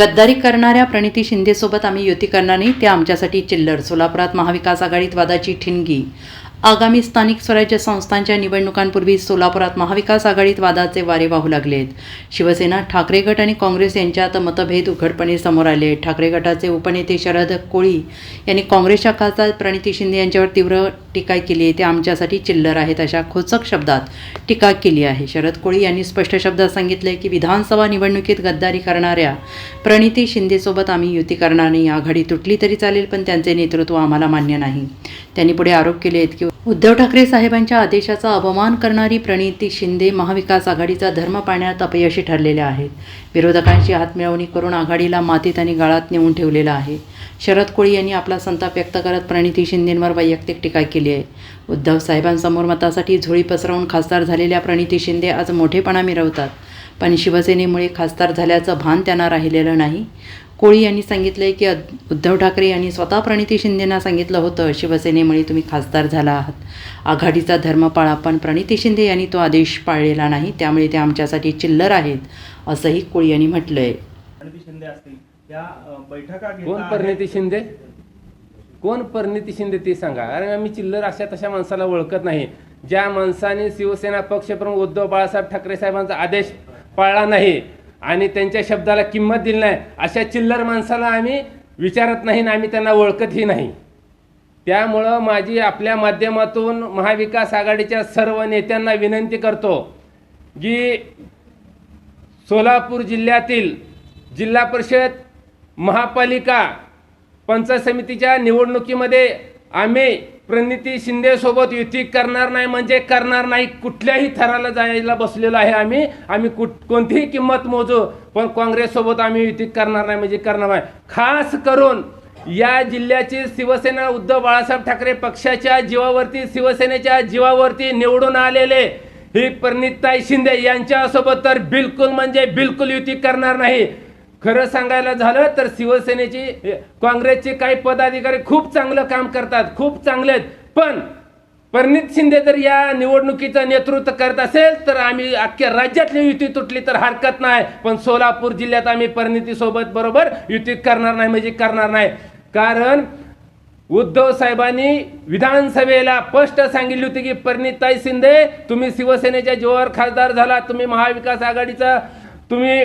गद्दारी करणाऱ्या प्रणिती शिंदेसोबत आम्ही युती करणार नाही ते आमच्यासाठी चिल्लर. सोलापुरात महाविकास आघाडीत वादाची ठिणगी. आगामी स्थानिक स्वराज्य संस्थांच्या निवडणुकांपूर्वी सोलापुरात महाविकास आघाडीत वादाचे वारे वाहू लागले आहेत शिवसेना ठाकरे गट आणि काँग्रेस यांच्यात मतभेद उघडपणे समोर आले. आहेत ठाकरे गटाचे उपनेते शरद कोळी यांनी काँग्रेसच्या खासदार प्रणिती शिंदे यांच्यावर तीव्र टीका केली आहे. ते आमच्यासाठी चिल्लर आहेत अशा खोचक शब्दात टीका केली आहे. शरद कोळी यांनी स्पष्ट शब्दात सांगितले की विधानसभा निवडणुकीत गद्दारी करणाऱ्या प्रणिती शिंदेसोबत आम्ही युती करणार नाही. आघाडी तुटली तरी चालेल पण त्यांचे नेतृत्व आम्हाला मान्य नाही. त्यांनी पुढे आरोप केले आहेत की उद्धव ठाकरे साहेबांच्या आदेशाचा अवमान करणारी प्रणिती शिंदे महाविकास आघाडीचा धर्म पाळण्यात अपयशी ठरलेल्या आहेत. विरोधकांची हातमिळवणी करून आघाडीला मातीत आणि गाळात नेऊन ठेवलेलं आहे. शरद कोळी यांनी आपला संताप व्यक्त करत प्रणिती शिंदेंवर वैयक्तिक टीका केली आहे. उद्धव साहेबांसमोर मतासाठी झोळी पसरवून खासदार झालेल्या प्रणिती शिंदे आज मोठेपणा मिरवतात. पण शिवसेनेमुळे खासदार झाल्याचं भान त्यांना राहिलेलं नाही. कोळी यांनी सांगितले की अद- उद्धव ठाकरे यांनी स्वतः प्रणिती शिंदेंना सांगितलं होतं शिवसेनेमुळे तुम्ही खासदार झाला आहात. आघाडीचा धर्म पाळा पण प्रणिती शिंदे यांनी तो आदेश पाळलेला नाही त्यामुळे ते आमच्यासाठी चिल्लर आहेत असंही कोळी यांनी म्हटलं आहे प्रणिती शिंदे असतील. त्या बैठका कोण. परिणिती शिंदे? कोण परिणिती शिंदे ती सांगा. अरे मी चिल्लर अशा तशा माणसाला ओळखत नाही. ज्या माणसाने शिवसेना पक्षप्रमुख उद्धव बाळासाहेब ठाकरे साहेबांचा आदेश पाळला नाही आणि त्यांच्या शब्दाला किंमत दिली नाही. अशा चिल्लर माणसाला आम्ही विचारत नाही आणि आम्ही त्यांना ओळखतही नाही. त्यामुळं माझी आपल्या माध्यमातून महाविकास आघाडीच्या सर्व नेत्यांना विनंती करतो की सोलापूर जिल्ह्यातील जिल्हा परिषद महापालिका पंचायत समितीच्या निवडणुकीमध्ये आम्ही प्रणिती शिंदेसोबत युती करणार नाही म्हणजे करणार नाही कुठल्याही थराला जायला बसलेलो आहे आम्ही. आम्ही कुठ कोणतीही किंमत मोजू पण काँग्रेससोबत आम्ही युती करणार नाही म्हणजे करणार नाही. खास करून या जिल्ह्याची शिवसेना उद्धव बाळासाहेब ठाकरे पक्षाच्या जीवावरती शिवसेनेच्या जीवावरती निवडून आलेले ही परिणिताई शिंदे यांच्यासोबत तर बिलकुल म्हणजे बिलकुल युती करणार नाही. खरं सांगायला झालं तर शिवसेनेची काँग्रेसचे काही पदाधिकारी खूप चांगलं काम करतात खूप चांगले आहेत. पण परिणित शिंदे जर या निवडणुकीचं नेतृत्व करत असेल तर आम्ही अख्ख्या राज्यातली युती तुटली तर हरकत नाही. पण सोलापूर जिल्ह्यात आम्ही परिणितीसोबत बरोबर युती करणार नाही म्हणजे करणार नाही. कारण उद्धव साहेबांनी विधानसभेला स्पष्ट सांगितली होती की परिणिताई शिंदे तुम्ही शिवसेनेच्या जीवावर खासदार झाला तुम्ही महाविकास आघाडीचा तुम्ही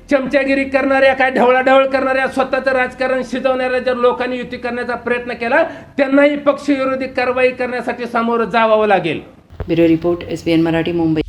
चमचागिरी करणाऱ्या काय ढवळाढवळ करणाऱ्या स्वतःचं राजकारण शिजवणाऱ्या जर लोकांनी युती करण्याचा प्रयत्न केला त्यांनाही पक्षविरोधी कारवाई करण्यासाठी सामोरं जावावं लागेल. Bureau report S N Marathi Mumbai.